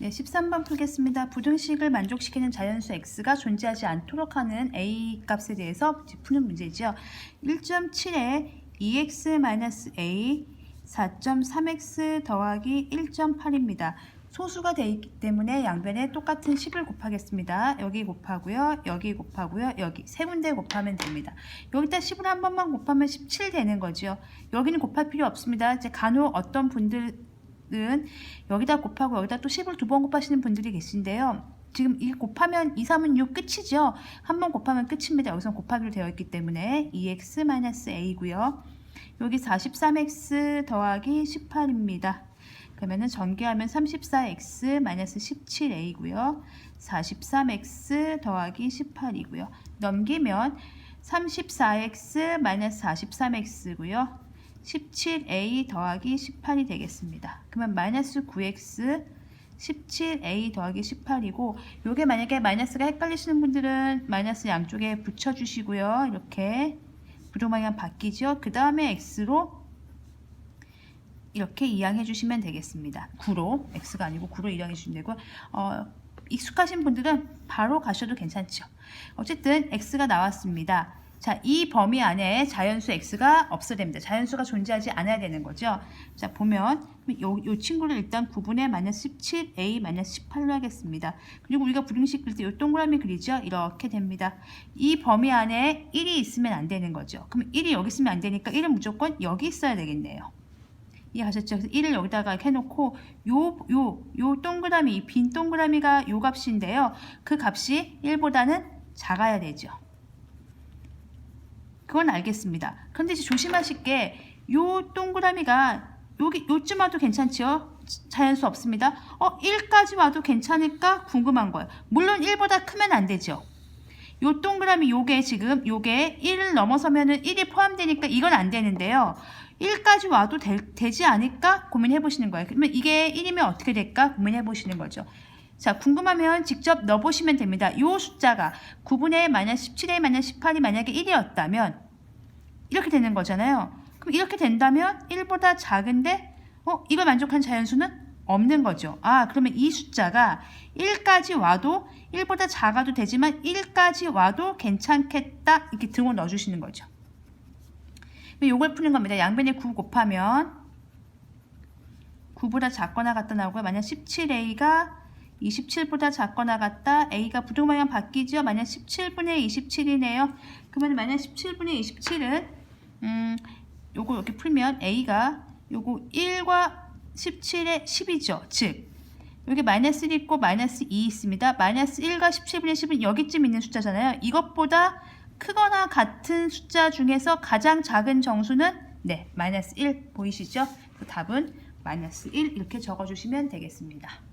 네, 13번 풀겠습니다. 부등식을 만족시키는 자연수 x가 존재하지 않도록 하는 a 값에 대해서 푸는 문제죠. 1.7에 2x-a 4.3x 더하기 1.8입니다. 소수가 되어 있기 때문에 양변에 똑같은 10을 곱하겠습니다. 여기 곱하고요. 여기 곱하고요. 여기 세 군데 곱하면 됩니다. 여기다 10을 한 번만 곱하면 17 되는 거죠. 여기는 곱할 필요 없습니다. 이제 간혹 어떤 분들 은 여기다 곱하고 여기다 또 10을 두 번 곱하시는 분들이 계신데요. 지금 이 곱하면 2, 3은 6 끝이죠. 한 번 곱하면 끝입니다. 여기서 곱하기로 되어 있기 때문에 2x-a고요. 여기 43x 더하기 18입니다. 그러면은 전개하면 34x 마이너스 17a고요. 43x 더하기 18이고요. 넘기면 34x 마이너스 43x고요. 17a 더하기 18이 되겠습니다. 그러면 마이너스 9x 17a 더하기 18이고 요게 만약에 마이너스가 헷갈리시는 분들은 마이너스 양쪽에 붙여주시고요. 이렇게 부동방향 바뀌죠. 그 다음에 x로 이렇게 이항해 주시면 되겠습니다. 9로 x가 아니고 9로 이항해 주시면 되고 어, 익숙하신 분들은 바로 가셔도 괜찮죠. 어쨌든 x가 나왔습니다. 자, 이 범위 안에 자연수 x가 없어야 됩니다. 자연수가 존재하지 않아야 되는 거죠. 자, 보면 요, 요 친구를 일단 9분의 마이너스 17a 마이너스 18로 하겠습니다. 그리고 우리가 부등식 그릴 때 요 동그라미 그리죠. 이렇게 됩니다. 이 범위 안에 1이 있으면 안 되는 거죠. 그럼 1이 여기 있으면 안 되니까 1은 무조건 여기 있어야 되겠네요. 이해하셨죠? 그래서 1을 여기다가 해놓고 요, 요, 요 동그라미, 이빈 동그라미가 요 값인데요. 그 값이 1보다는 작아야 되죠. 그건 알겠습니다. 그런데 이제 조심하실 게 요 동그라미가 여기 요쯤 와도 괜찮지요? 자연수 없습니다. 어, 1까지 와도 괜찮을까? 궁금한 거예요. 물론 1보다 크면 안 되죠. 요 동그라미 요게 지금 요게 1을 넘어서면은 1이 포함되니까 이건 안 되는데요. 1까지 와도 되, 지 않을까 고민해 보시는 거예요. 그러면 이게 1이면 어떻게 될까 고민해 보시는 거죠. 자, 궁금하면 직접 넣어 보시면 됩니다. 요 숫자가 9분의 마이너스 17의 마이너스 18이 만약에 1이었다면 이렇게 되는 거잖아요. 그럼 이렇게 된다면 1보다 작은데 어, 이걸 만족한 자연수는 없는 거죠. 아, 그러면 이 숫자가 1까지 와도 1보다 작아도 되지만 1까지 와도 괜찮겠다. 이렇게 등호 넣어 주시는 거죠. 요걸 푸는 겁니다. 양변에 9 곱하면 9보다 작거나 같다 나오고요. 만약 17a가 27보다 작거나 같다. a가 부등방향 바뀌죠. 만약 17분의 27이네요. 그러면 만약 17분의 27은 음, 요거 이렇게 풀면 a가 요거 1과 17의 10이죠. 즉 여기 마이너스 1 있고 마이너스 2 있습니다. 마이너스 1과 17분의 10은 여기쯤 있는 숫자잖아요. 이것보다 크거나 같은 숫자 중에서 가장 작은 정수는 네 마이너스 1 보이시죠? 그 답은 마이너스 1 이렇게 적어주시면 되겠습니다.